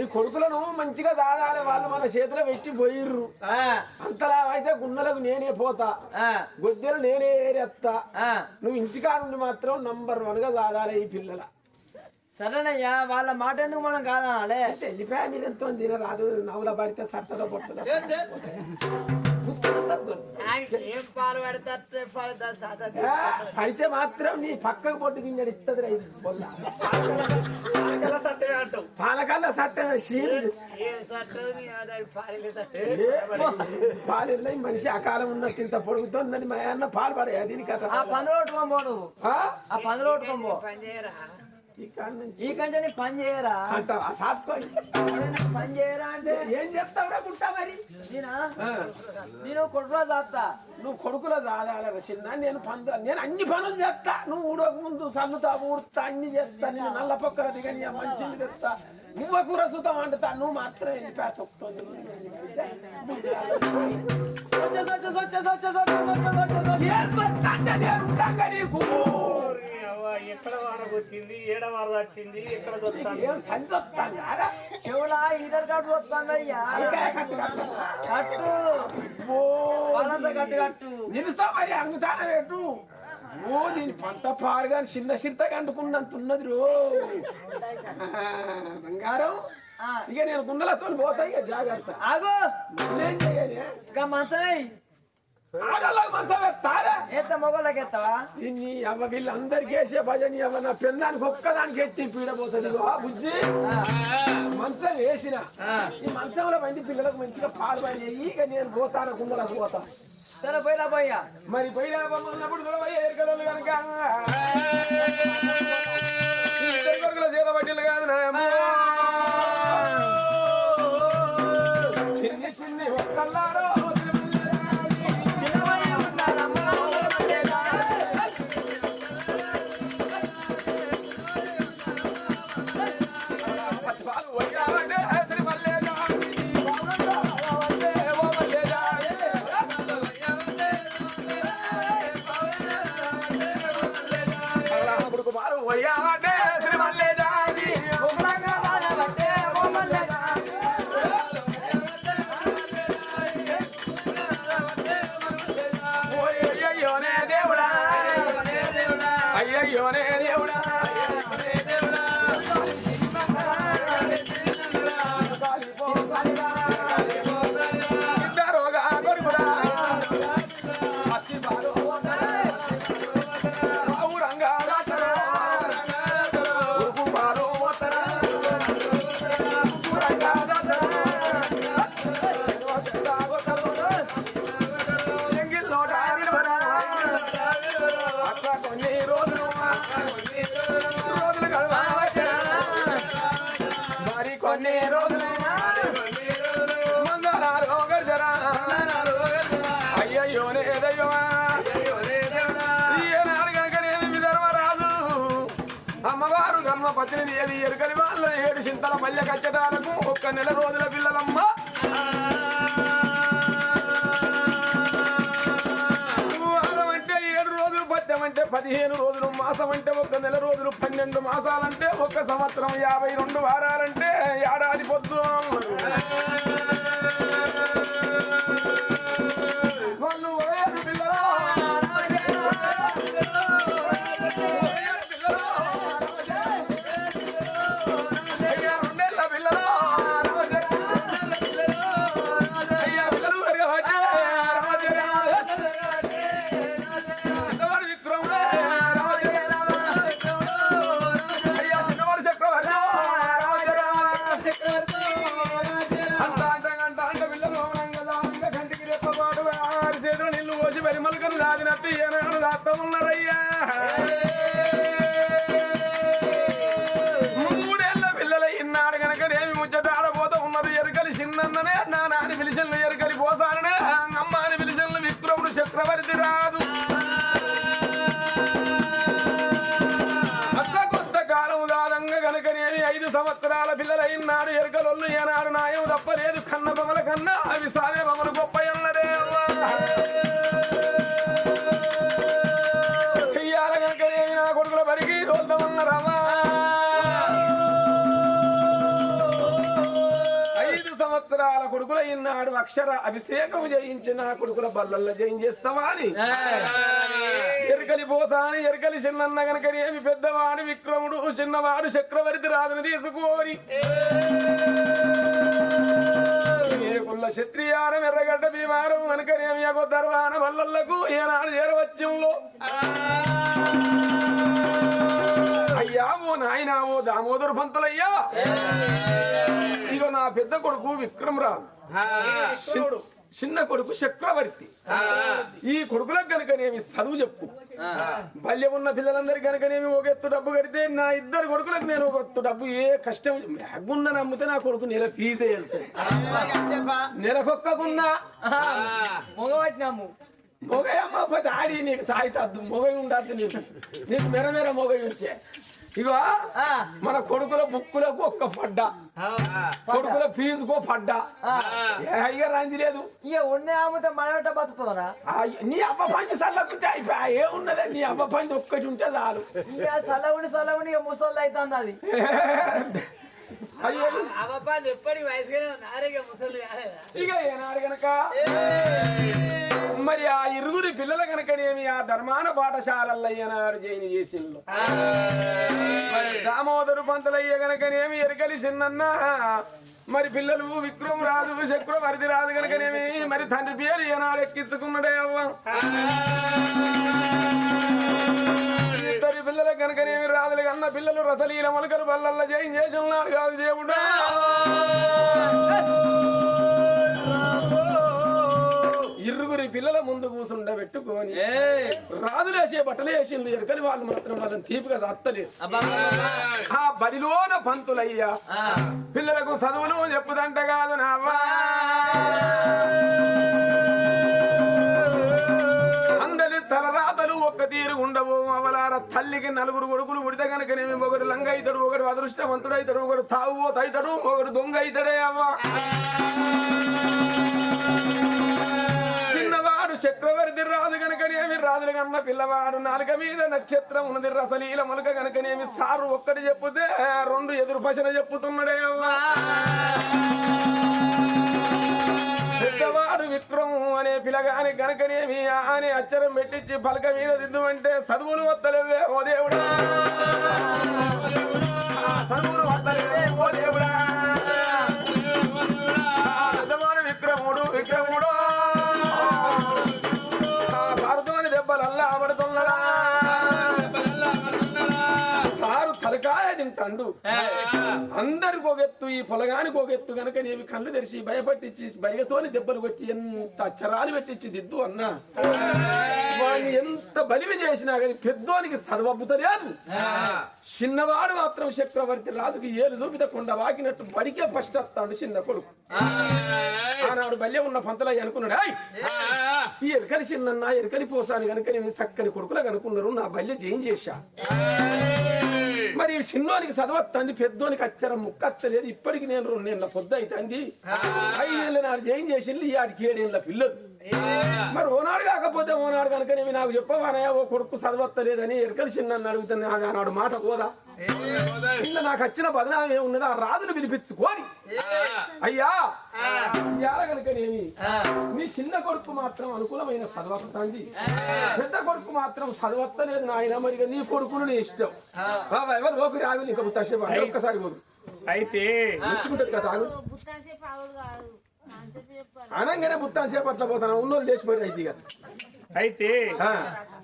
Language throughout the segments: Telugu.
ఈ కొడుకులను మంచిగా దాదాలి వాళ్ళు మన చేతిలో పెట్టి పోయిర్రు. అంతలా అయితే గున్నలకు నేనే పోతా. గొద్దెలు నేనే ఏరేస్తా నువ్వు ఇంటికా నుండి మాత్రం నంబర్ వన్గా దాదాలి ఈ పిల్లల. సరేనయ్యా వాళ్ళ మాట ఎందుకు మనం కాదనాలే? మీరు ఎంతో తినరాదు నవ్వుల పడితే సట్టలో పడుతుంది అయితే మాత్రం నీ పక్కకు పొట్టు గింజడు ఇస్తుంది రైతు. పాలకల్ల సట్ట షీరు పాలు మనిషి అకాలం ఉన్న ఇంత పొడుగుతుందని మా అన్న పాలు పడే దీనికి. ఆ ఆ? ఆ పందులు కొట్టుకోబో ఈ కాడ నుంచి ఈ కంటే నీ పని చేయరా. పని చేయరా అంటే? ఏం చెప్తావురా గుట్ట మరి? నేనా? కొట్టులో చేస్తా నువ్వు కొడుకులో దాదాల చిన్న నేను పందు నేను అన్ని పనులు చేస్తా. నువ్వు ఊడక ముందు సన్నుతా ఊడుతా అన్ని చేస్తా. నేను నల్ల పక్కల దిగని మంచిని తెస్తా. నువ్వు కూర సుతం వండుతా నువ్వు మాత్రం వెళ్ళిపోయా ఎక్కడ వారకు వచ్చింది ఏడ వారద వచ్చింది ఎక్కడ చూస్తాను? చెవులా తలకాయ కట్టు కట్టు. కట్టు. కట్టు. కట్టు నిలుసా మరి అంగుతాన ఓ దీని పంట పారుగా చిన్న చింత కంటుకున్నంత ఉన్నది రో. బంగారం. ఇక నేను గుండెలతో పోతా ఇక జాగ్రత్త. ఆగు. ఏం చేయాలి ఇంకా మంచమే వీళ్ళందరికీ వేసే భజన అవ్వ నా పెన్నానికి ఒక్కదానికి ఎత్తి పీడపోతుంది బుజ్జి. మంచం వేసిన. ఈ మంచంలో మంచి పిల్లలకు మంచిగా పాలు పడి ఇక నేను పోతాను గుండెలకు పోతా. సరే పోయిరా పోయ్యా. మరి పోయినా ఉన్నప్పుడు కూడా పోయి ఎరకలు కనుక. అమ్మవారు ఏది ఎరుకలి వాళ్ళ ఏడు చింతల మల్లె కచ్చటాలకు ఒక్క నెల రోజుల పిల్లలమ్మ. వారం అంటే ఏడు రోజులు పద్యం అంటే పదిహేను రోజులు మాసం అంటే ఒక నెల రోజులు పన్నెండు మాసాలంటే ఒక సంవత్సరం యాభై రెండు వారాలంటే ఏడాది పొద్దు. పరిమళకలు దాదినట్టు ఏనాడు ఉన్నారయ్యా రామా ఐదు సంవత్సరాల కొడుకుల ఈనాడు అక్షర అభిషేకం చేయించిన కొడుకుల బల్లల్లో చేయించేస్తావా అని ఎరకలి పోసాని ఎరకలి చిన్న గనకనేమి పెద్దవాడు విక్రముడు చిన్నవాడు చక్రవర్తి రాజుని తీసుకోని క్షత్రియారం ఎర్రగడ్డ భీమారం అనకనేమి అగో దర్వాన వల్లలకు ఏనాడు చేరవచ్చంలో. అయ్యా ఓ నాయనా ఓ దామోదర పంతులయ్యా? ఇగో నా పెద్ద కొడుకు విక్రమరావు. చిన్న- చిన్న కొడుకు చక్రవర్తి. ఈ కొడుకులకు కనుకనేమి చదువు చెప్పు. బాల్యం ఉన్న పిల్లలందరికీ కనుకనేమి ఒక ఎత్తు డబ్బు కడితే నా ఇద్దరు కొడుకులకు నేను ఒక ఎత్తు డబ్బు. ఏ కష్టం? బ్యాగున్న నమ్మితే నా కొడుకు నెల ఫీజే వెళ్తాయి. నెలకొక్కకున్నా. మొగబట్టినాము మొగయమ్మ పోతే ఆడి నీకు సాయితద్దు మొగై ఉండద్దు నీకు. నీకు మెర మెర మొగై ఉంటే. ఇగో మన కొడుకుల బుక్కులకు ఒక్క పడ్డా. కొడుకుల ఫీజుకో పడ్డా. అయ్య రంది లేదు. ఇక ఉండే ఆమెతో మనట బతుకుతారా ఆ, నీ అబ్బ పంచి చల్లకుంటే అయిపోయా. ఏమున్నది నీ అబ్బ పంచి ఒక్కటి ఉంటే చాలు. చల్లవుని చల్లవుని ముసళ్ళు అవుతుంది అది. ఎప్పటి నారేగా ముసలు ఇక ఏనాడు గనక? మరి ఆ ఇరుగురి పిల్లల గనకనేమి ఆ ధర్మాన పాఠశాలల్లో ఏనాడు జైలు చేసిండు మరి దామోదరు పంతులయ్య గనకనేమి ఎరకలి చిన్నన్న మరి పిల్లలు విక్రమ్ రాజు చక్రవర్తి రాజు గనకనేమి? మరి తండ్రి పేరు ఏనాడు ఎక్కించుకున్నాడే అవ్వ? పిల్లల కనుకనేమి రాజులు కన్న పిల్లలు రసలీల మొలకలు బల్లల్ల జయం చేసి ఉన్నాడు కాదు దేవుడు. ఇరుగురి పిల్లల ముందు కూసుండ పెట్టుకొని రాజులేసే బట్టలు వేసింది ఎరకలి వాళ్ళు మాత్రం వాళ్ళని తీపిగా అత్తలేదు ఆ బడిలోన పంతులయ్యా పిల్లలకు చదువులు చెప్పుదంట కాదు నావా ఉండవు అవలార తల్లికి నలుగురు కొడుకులు ఉడితే కనుకనేమి ఒకడు లంగ అవుతాడు ఒకడు అదృష్టవంతుడు అవుతాడు ఒకడు తావుబోత అవుతాడు ఒకడు దొంగ అవుతాడే అవ్వ. చిన్నవాడు చక్రవర్తి రాజు కనుకనేమి రాజులు కన్న పిల్లవాడు నాలుక మీద నక్షత్రం ఉన్నది రసలీల మొలక కనుకనేమి సారు ఒక్కటి చెప్పుతే రెండు ఎదురు పశన చెప్పుతున్నాడే అవ్వ. పెద్దవాడు విక్రమ్ అనే పిలగాని గనకనేమి అని అచ్చరం పెట్టించి పలక మీద దిద్దుమంటే చదువులు వత్తలేవే ఓ దేవుడా. ఆ చదువులు వత్తలేవే ఓ దేవుడా. పెద్దవాడు విక్రముడు విక్రముడు. ఆ భారతమని పడుతున్నాడా. సారు తలకాయ తింటాండు అందరికి ఒక ఎత్తు ఈ పొలగానికి ఒక ఎత్తు గనక నీవి కళ్ళు తెరిచి భయపట్టించి భయతోని దెబ్బలు కొట్టి ఎంత అక్షరాలు పెట్టించి దిద్దు అన్నా. వాడిని ఎంత బలివి చేసినా కానీ పెద్దోనికి సర్వబుతలేదు చిన్నవాడు మాత్రం చక్రవర్తి రాజుకి ఏలు చూపితకుండా వాకినట్టు బడికే ఫస్ట్ వస్తాడు చిన్న కొడుకు. ఆనాడు బల్యం ఉన్న పంతలయ్య అనుకున్నాడు ఈ ఎరకలి చిన్న ఎరకలి పోసాను కనుక నేను చక్కని కొడుకులకు అనుకున్నారు నా బల్య జయం చేశా. మరి చిన్నోనికి చదవత్తంది పెద్దోనికి అచ్చరం ముక్కత్తలేదు. ఇప్పటికి నేను రెండేళ్ళ పొద్దు అవుతుంది ఐదేళ్ళ నాడు జయం చేసింది ఈ ఆడికి ఏడేళ్ళ పిల్లలు మరి ఓనాడు కాకపోతే ఓనాడు కనుక నేను నాకు చెప్పవానయ్యా ఓ కొడుకు చదవత్తలేదని ఎరకలి చిన్న అడుగుతాను ఆనాడు మాట పోదా? ఇలా నాకు వచ్చిన బదనామం ఏమున్నది ఆ రాజును పిలిపించుకోని అయ్యా కనుకనేమి నీ చిన్న కొడుకు మాత్రం అనుకూలమైన చదవత్తంది పెద్ద కొడుకు మాత్రం చదవత్తలేదు నాయన మరి నీ కొడుకును నీ ఇష్టం. బాబా, ఎవరు లోకి రాగు నీకు బుత్తాసేపు అంటే ఒక్కసారి పోదు అయితే మంచుకుంటది కదా తాగు. బుత్తాసేపు ఆవుడు కాదు. అంతసేపు చెప్పాలి అనగానే బుత్తాన్ సేపు అట్లా పోతాను. ఉన్నోళ్ళు లేచిపోయి అయితే అయితే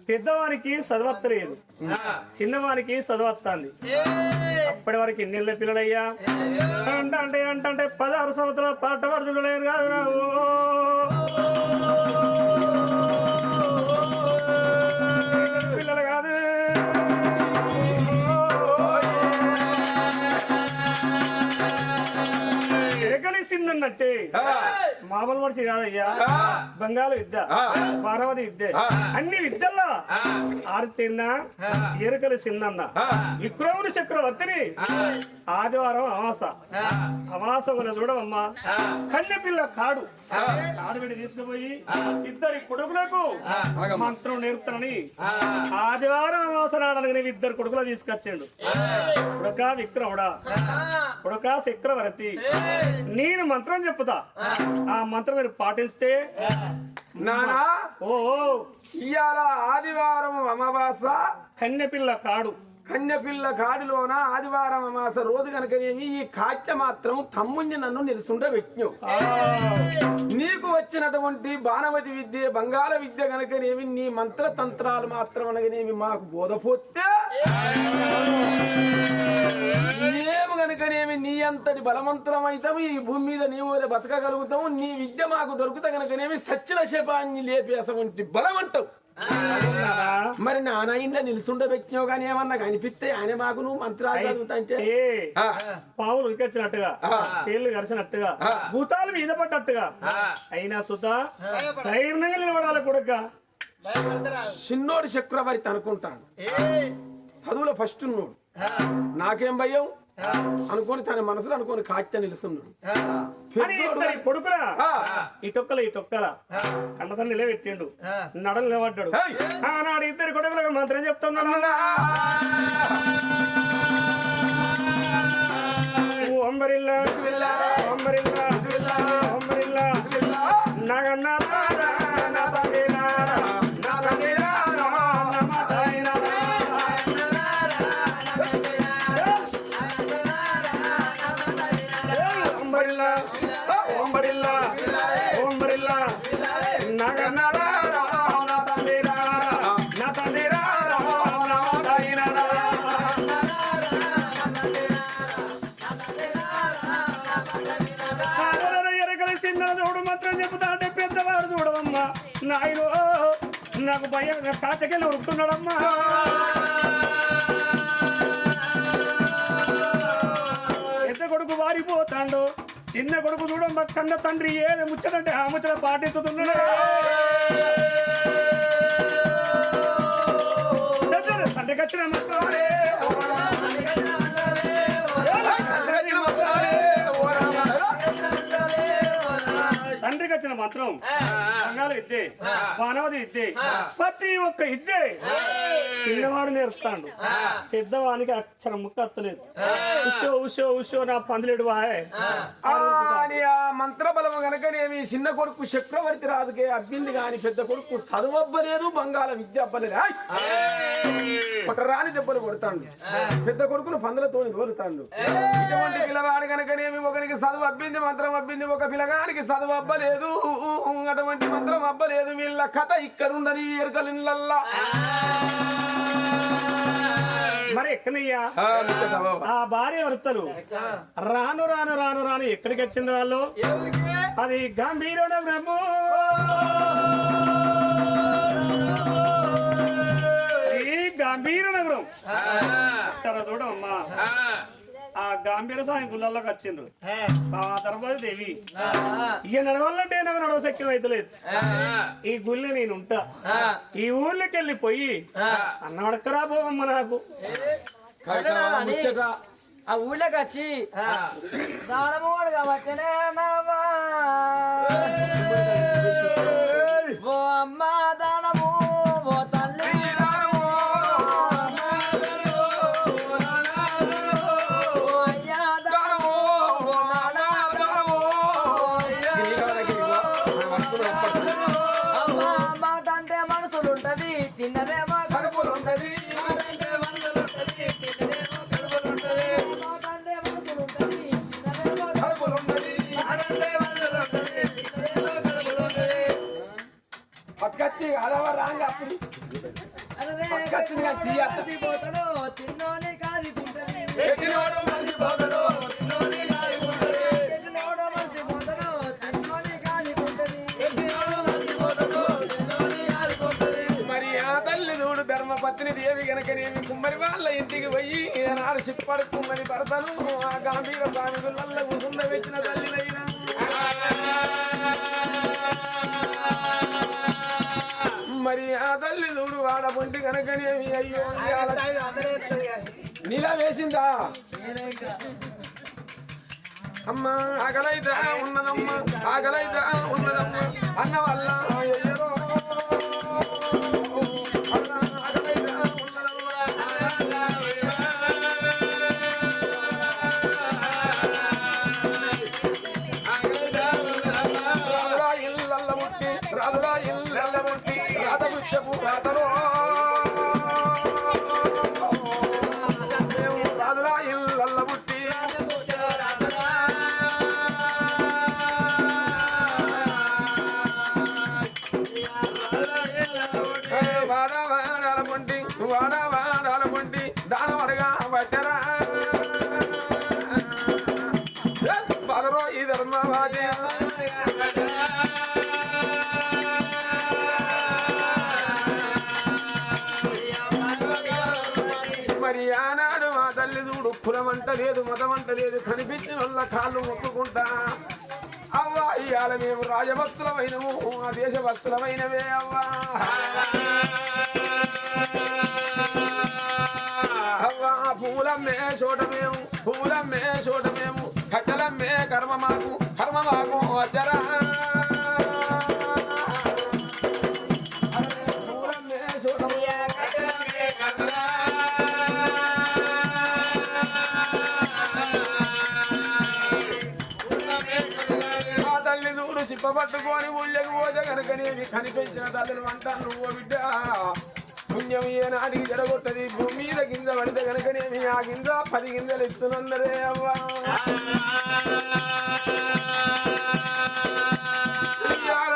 పెద్దవానికి చదవత్తలేదు చిన్నవానికి చదవత్తాంది. అప్పటి వరకు ఎన్నేళ్ళ పిల్లలయ్యా? అంట అంటే అంట పదహారు సంవత్సరాల పాట వరుసలు లేరు కాదు రావు పిల్లలు కాదు. ఎగలిసిందన్నట్టే మామూలు మనిషి కాదయ్యా. బంగాళ విద్య పార్వతి విద్య అన్ని విద్యల్లో ఆరుతిన్న ఎరుకలు సిన్నన్న విక్రముని చక్రవర్తిని ఆదివారం అమాస. అమాస కూడా చూడవమ్మా. కన్నె పిల్ల కాడు. పెట్టి తీసుకుపోయి ఇద్దరి కొడుకులకు మంత్రం నేర్పుతానని ఆదివారం అమాస నాడని ఇద్దరు కొడుకులు తీసుకొచ్చాడు. కొడుక విక్రముడా. కొడుక చక్రవర్తి. నేను మంత్రం చెప్పుతా. ఆ. మంత్రం మీరు పాటిస్తే నానా? ఓ ఇవాళ ఆదివారం అమావాస? కన్నె పిల్ల కాడు. కన్యపిల్ల కాడిలోన ఆదివారం అమాస రోజు కనుకనేమి ఈ కాట్య మాత్రం తమ్ముణ్ణి నన్ను నిలుసుండే ఆ, నీకు వచ్చినటువంటి బాణవతి విద్య బంగాళ విద్య కనుకనేమి నీ మంత్రతంత్రాలు మాత్రం అనగనేమి మాకు బోధపోతే ఏము కనుకనేమి నీ అంతటి బలవంతమైతాము ఈ భూమి మీద నీవు బతకగలుగుతాము. నీ విద్య మాకు దొరుకుతా కనుకనేమి సచ్చిన శపాన్ని లేపేసవంటి బలం అంటావు మరి నాన్న ఇంట్లో నిలుసుండే వ్యక్తి కానీ ఏమన్నా కనిపిస్తే ఆయన మాకు నువ్వు మంత్రాలు చదువుతాంటే పావులు ఉరికొచ్చినట్టుగా తేళ్ళు కరిచినట్టుగా భూతాలు మీద పడ్డట్టుగా. అయినా సుత ధైర్యంగా నిలబడాలి కొడుక. చిన్నోడు చక్రవర్తి అనుకుంటాను చదువులో ఫస్ట్ ఉన్నోడు. నాకేం భయం? అనుకొని తన మనసులో అనుకొని కాట్య నిలుస్తున్నాడు. కొడుకురా. ఆ, ఈ తొక్కల ఈ తొక్కల. కన్నతల్లి నిలబెట్టిండు. నడలు నిలబడ్డాడు. ఆనాడు ఇద్దరి కొడుకులకు మాత్రం చెప్తున్నాడు నాయన నాకు భయం కాచకెళ్ళి ఉరుకుతున్నాడమ్మా పెద్ద కొడుకు వారిపోతాడు చిన్న కొడుకు చూడమ్మా కన్న తండ్రి ఏది ముచ్చడంటే ఆ ముచ్చట పాటిస్తున్నాడు. తండ్రికి వచ్చిన మంత్రం సంఘాలు ఇద్దే మానవది ఇద్దే ప్రతి ఒక్క ఇద్దే. చిన్నవాడు నేర్పుతాడు. పెద్దవానికి అక్షరం ముక్క అత్తలేదు. ఉషో ఉషో ఉషో నా పందులేడు వాయ్. ఆ, అని ఆ మంత్రబలము గనకనేమి చిన్న కొడుకు చక్రవర్తి రాజుకే అబ్బింది గాని పెద్ద కొడుకు చదువబ్బలేదు బంగాళ విద్య అబ్బలేదు. రాని దెబ్బలు కొడతాడు. పెద్ద కొడుకును పందులతోని దోరుతాడు ఇటువంటి పిల్లవాడు గనకనేమి ఒకరికి చదువు అబ్బింది మంత్రం అబ్బింది ఒక పిల్లగానికి చదువు అబ్బలేదు అటువంటి మంత్రం అబ్బలేదు వీళ్ళ కథ ఇక్కడుందని ఎరుకలిళ్ళల్లా మరి ఎక్కనయ్యా ఆ, భార్య వృత్తలు రాను రాను రాను రాను ఎక్కడికి వచ్చింది వాళ్ళు? అది గంభీర బ్రహ్మ ఈ గంభీర నగరం. చాలా చూడమ్మా గంభీర స్వామి గుళ్ళల్లోకి వచ్చిండ్రు. ఆ. తర్వాత దేవి. ఇక నడవాలంటే నాకు నడవ శక్యం అయితలేదు ఈ గుళ్ళు నేను ఉంటా. ఈ ఊళ్ళోకి వెళ్ళిపోయి అన్నవడకరా పోవమ్మ నాకు. ఆ ఊళ్ళోకి వచ్చి కాబట్టినే. ఓ అమ్మ. అరే పక్కచ్చింది కానీ పోతాడు తిన్నోని కాది తింటది పెట్టినోడు మంచి మరి ఆ తల్లి చూడు ధర్మపత్ని దేవి గనకనేమి కుమ్మరి వాళ్ళ ఇంటికి పోయి నాడు సిప్పడు కుమ్మరి భర్తను ఆ గంభీర స్వామి వల్ల కూసుండ తల్లి కనుకనేమి అయ్యో నీలా వేసిందా? అమ్మ ఆకలైతే ఉన్నదమ్మ ఆకలైతే ఉన్నదమ్మ. అన్న వల్ల అయ్యో. ఇప్పుడు కులమంట లేదు మతమంట లేదు కనిపించిన వల్ల కాళ్ళు మొక్కుకుంటా. అవ్వా ఇవాళ మేము రాజభక్తులమైనము ఆ దేశభక్తులమైనవే అవ్వా. అవ్వా పూలమ్మే చోట మేము పూలమ్మే చోట మేము కట్టలమ్మే కర్మ మాకు కర్మ మాకు అచ్చరా పట్టుకొని ఊళ్ళకి పోతే కనుక నేను కనిపించిన తల్లిని వంట నువ్వు బిడ్డ. పుణ్యం ఏనాటికి జరగొట్టది భూమి మీద గింజ పడితే కనుక నేను ఆ గింజ పది గింజలు ఇస్తున్నందరే అవ్వా.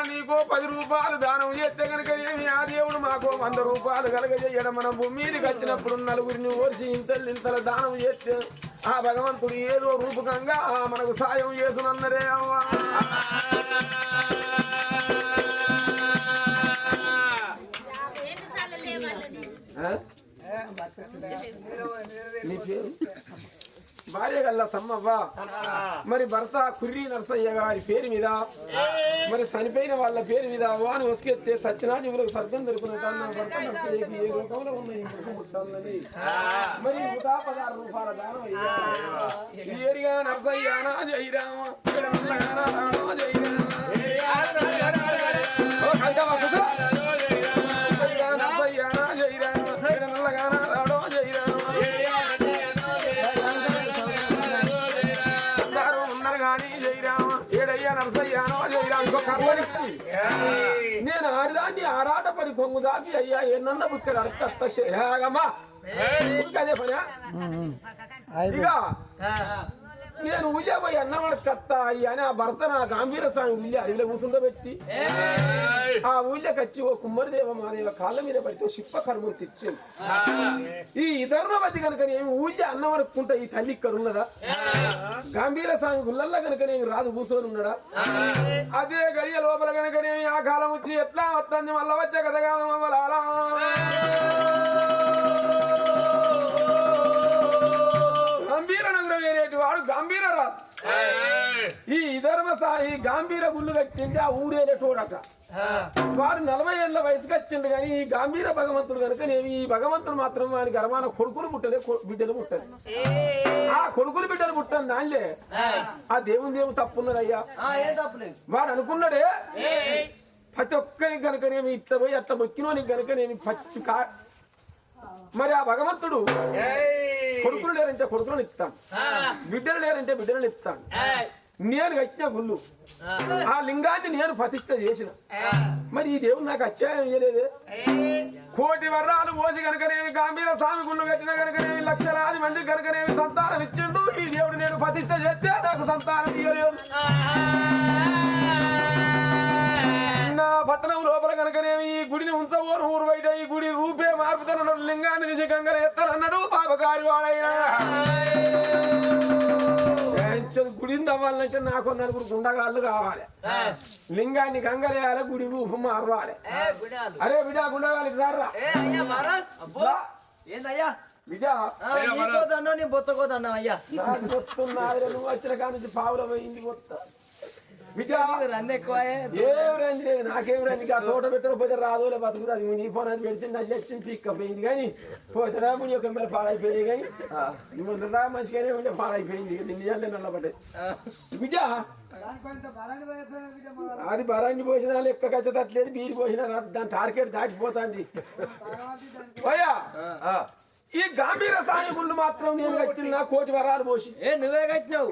నీకో పది రూపాయలు దానం చేస్తే కనుక మాకు వంద రూపాయలు మనం భూమి మీదకి వచ్చినప్పుడు నలుగురిని ఓర్చి ఇంతలు ఇంతల దానం చేస్తే ఆ భగవంతుడు ఏదో రూపకంగా మనకు సాయం చేస్తున్నరే అవ్వా? నీ పేరు? భార్య గల్ల సమ్మవ్వ. మరి భర్త కుర్రి నరసయ్య గారి పేరు మీద మరి చనిపోయిన వాళ్ళ పేరు మీద వాని వసుకెత్తే సత్యనాజులకు సర్గం దొరుకుతున్న నా భర్త నరసయ్యకి ఏ రూపంలో ఉన్నాయి ఈ మరి నూట పదహారు రూపాయల దానం అయ్యా. ఈ ఏరిగా నరసయ్య నా జైరామ రామ కానీ జయరామ ఏడయ్యా నరసయ్యానో జయరామ ఇంకో కర్మనిచ్చి. నేను ఆడిదాన్ని ఆరాట పడి కొంగు దాకి అయ్యా ఎన్నన్న బుక్కలు అడకత్త శేగమ్మా అదే పని ఇక నేను పోయి అన్నవాడు కత్త అయ్యా అని ఆ భర్త నా గాంభీర స్వామి ఊళ్ళో అడవిలో కూర్చుండబెట్టి ఆ ఊళ్ళోకి వచ్చి ఓ కుమ్మరిదేవ మాదేవ కాళ్ళ మీద పడితే శిప్ప కర్మం తెచ్చింది. ఈ ఇతరులవతి కనుక నేను ఊళ్ళో అన్నం అనుకుంటా ఈ తల్లి ఇక్కడ ఉన్నదా? గంభీర స్వామి గుళ్ళల్లో కనుక నేను రాదు కూర్చొని ఉన్నాడా? అదే గడియ లోపల కనుక నేను ఆ కాలం వచ్చి ఎట్లా వస్తుంది మళ్ళా వచ్చే కాదు ఈ గాంభీర గుళ్ళు కట్టింది ఆ ఊరేటోడట వాడు నలభై ఏళ్ళ వయసుకి వచ్చిండు కానీ ఈ గాంభీర భగవంతుడు కనుక నేను ఈ భగవంతుడు మాత్రం వాని గర్వాన కొడుకులు పుట్టలే బిడ్డలు పుట్టదు ఆ కొడుకులు బిడ్డలు పుట్టాను దానిలే. ఆ. దేవుని దేవుడు తప్పున్నదయ్యా. వాడు అనుకున్నాడే ప్రతి ఒక్కరికి కనుకనేమి ఇట్లా పోయి అట్లా మొక్కినోనికి కనుకనేమి పచ్చి కా మరి ఆ భగవంతుడు కొడుకులు లేరంటే కొడుకులను ఇస్తాను. బిడ్డలు లేరంటే బిడ్డలను ఇస్తాను. నేను కట్టిన గుళ్ళు. ఆ లింగాన్ని నేను ప్రతిష్ట చేసిన. మరి ఈ దేవుడు నాకు అత్యాయం చేయలేదే కోటి వర్రాలు పోసి కనుకనేవి గాంభీర స్వామి గుళ్ళు కట్టిన కనుకనేవి లక్షలాది మంది కనుకనేవి సంతానం ఇచ్చిండు ఈ దేవుడు నేను ప్రతిష్ట చేస్తే నాకు సంతానం ఇయ్యలేదు. నా పట్టణం లోపల కనుకనేమి ఈ గుడిని ఉంచబోను ఊరు బయట ఈ గుడి రూపే మార్పుతానన్నాడు లింగాన్ని నిజంగా గంగలు ఎత్తానన్నాడు పాపకారి వాడైనా. ఏంచదు గుడిని తవ్వాలంటే నాకు నలుగురు గుండగాళ్ళు కావాలి. లింగాన్ని గంగలేయాలి గుడి రూపు మారవాలి. అరే బిడా గుండగాలి రారా? ఏందయ్యా? బిడ్డ నీ అయ్యా. నువ్వు వచ్చిన కాడ నుంచి పావుల పోయింది రంది లేదు నాకేం రంది ఆ తోట పెట్టకపోతే రాదోలే బతుకుతుంది అది నీ ఫోన్ అది పెడితే నా చచ్చింది పిక్కపోయింది కానీ పోతరా ముని ఒక మీద పాడైపోయింది కానీ నువ్వు రా మంచిగానే ఉంటే పాడైపోయింది. నిజాలే నల్లబడ్డాయి బిడ్డ అది బరాంగి పోసిన లెక్క కచ్చట్లేదు బీరి పోసిన దాని టార్గెట్ దాటిపోతుంది. పోయా? ఈ గంభీర సాయకుళ్ళు మాత్రం నేను కట్టిన కోటి వరాలు పోసి. ఏ నువ్వే కట్టినావు.